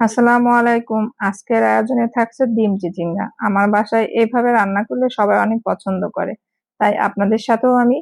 আসসালামু আলাইকুম। আজকের আয়োজনে থাকছে ডিম চিচিঙ্গা আমার বাসায় এইভাবে রান্না করলে সবাই অনেক পছন্দ করে। তাই আপনাদের সাথেও আমি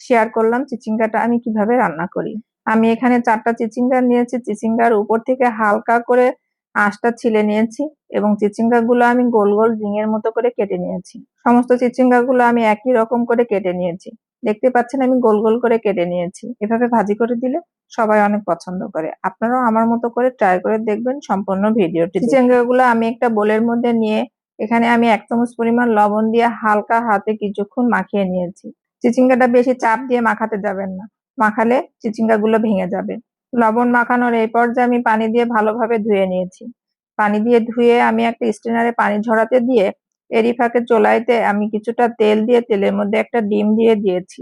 শেয়ার করলাম চিচিঙ্গাটা আমি কীভাবে রান্না করি। আমি এখানে চারটা চিচিঙ্গা নিয়েছি। চিচিঙ্গার উপর থেকে হালকা করে আঁশটা ছিলে নিয়েছি এবং চিচিঙ্গা গুলো আমি গোল গোল রিঙের মতো করে কেটে নিয়েছি। সমস্ত চিচিঙ্গা গুলো আমি একই রকম করে কেটে নিয়েছি। দেখতে পাচ্ছেন আমি গোল গোল করে কেটে নিয়েছি। এভাবে ভাজি করে দিলে সবাই অনেক পছন্দ করে। আপনারাও আমার মতো করে ট্রাই করে দেখবেন সম্পূর্ণ ভিডিওটি চিচিঙ্গাগুলো আমি একটা বোলের মধ্যে নিয়ে এখানে আমি এক চামচ পরিমাণ লবণ দিয়ে হালকা হাতে কিছুক্ষণ মাখিয়ে নিয়েছি। চিচিঙ্গাটা বেশি চাপ দিয়ে মাখাতে যাবেন না। মাখালে চিচিঙ্গাগুলো ভেঙে যাবে। লবণ মাখানোর এই পর্যায়ে আমি পানি দিয়ে ভালোভাবে ধুয়ে নিয়েছি। পানি দিয়ে ধুয়ে আমি একটা স্টেনারে পানি ঝরাতে দিয়ে এরই ফাঁকে চোলাইতে আমি কিছুটা তেল দিয়ে তেলের মধ্যে একটা ডিম দিয়ে দিয়েছি।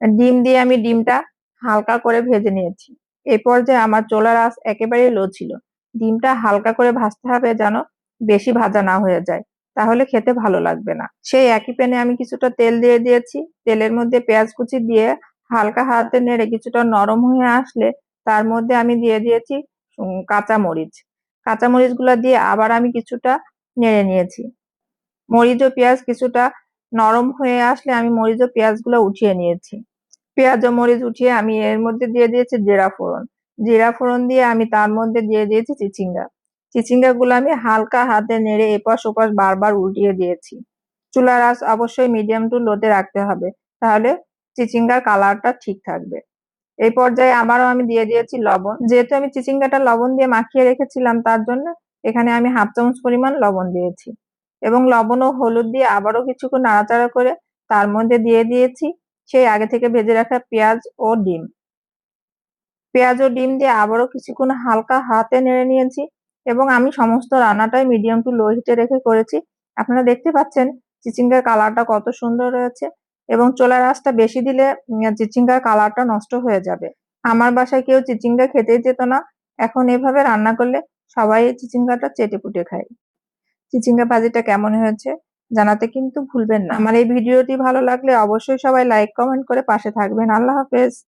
ডিম দিয়ে আমি ডিমটা হালকা করে ভেজে নিয়েছি। এই পর্যায়ে আমার চোলার আঁচ একেবারে লো ছিল। ডিমটা হালকা করে ভাজতে হবে যেন বেশি ভাজা না হয়ে যায়, তাহলে খেতে ভালো লাগবে না। সেই একই প্যানে আমি কিছুটা তেল দিয়ে দিয়েছি। তেলের মধ্যে পেঁয়াজ কুচি দিয়ে হালকা হাতে নেড়ে কিছুটা নরম হয়ে আসলে তার মধ্যে আমি দিয়ে দিয়েছি কাঁচা মরিচ কাঁচা মরিচগুলো দিয়ে আবার আমি কিছুটা নেড়ে নিয়েছি। মরিচ ও পেঁয়াজ কিছুটা নরম হয়ে আসলে আমি মরিচ ও পেঁয়াজগুলো উঠিয়ে নিয়েছি। পেঁয়াজ ও মরিচ উঠিয়ে আমি এর মধ্যে দিয়ে দিয়েছি জিরা ফোড়ন। জিরা ফোড়ন দিয়ে আমি তার মধ্যে দিয়ে দিয়েছি চিচিঙ্গা। চিচিঙ্গা গুলো আমি হালকা হাতে নেড়ে এপাশ ওপাশ বারবার উল্টিয়ে দিয়েছি। চুলার আঁচ অবশ্যই মিডিয়াম টু লোতে রাখতে হবে, তাহলে চিচিঙ্গার কালারটা ঠিক থাকবে। এই পর্যায়ে আবারও আমি দিয়ে দিয়েছি লবণ। যেহেতু আমি চিচিঙ্গাটা লবণ দিয়ে মাখিয়ে রেখেছিলাম, তার জন্য এখানে আমি হাফ চামচ পরিমাণ লবণ দিয়েছি। এবং লবণ ও হলুদ দিয়ে আবারও কিছুক্ষণ নাড়াচাড়া করে তার মধ্যে দিয়ে দিয়েছি সেই আগে থেকে ভেজে রাখা পেঁয়াজ ও ডিম। পেঁয়াজ ও ডিম দিয়ে আবারও কিছুক্ষণ হালকা হাতে নেড়ে নিয়েছি এবং আমি সমস্ত রান্নাটাই মিডিয়াম টু লো হিটে রেখে করেছি। আপনারা দেখতে পাচ্ছেন চিচিঙ্গার কালারটা কত সুন্দর রয়েছে এবং চোলার আঁচটা বেশি দিলে চিচিঙ্গার কালারটা নষ্ট হয়ে যাবে। আমার বাসায় কেউ চিচিঙ্গা খেতেই যেত না। এখন এভাবে রান্না করলে সবাই চিচিঙ্গাটা চেটে পুটে খায়। চিচিঙ্গা ভাজিটা কেমন হয়েছে জানাতে কিন্তু ভুলবেন না। আমার এই ভিডিওটি ভালো লাগলে অবশ্যই সবাই লাইক কমেন্ট করে পাশে থাকবেন। আল্লাহ হাফেজ।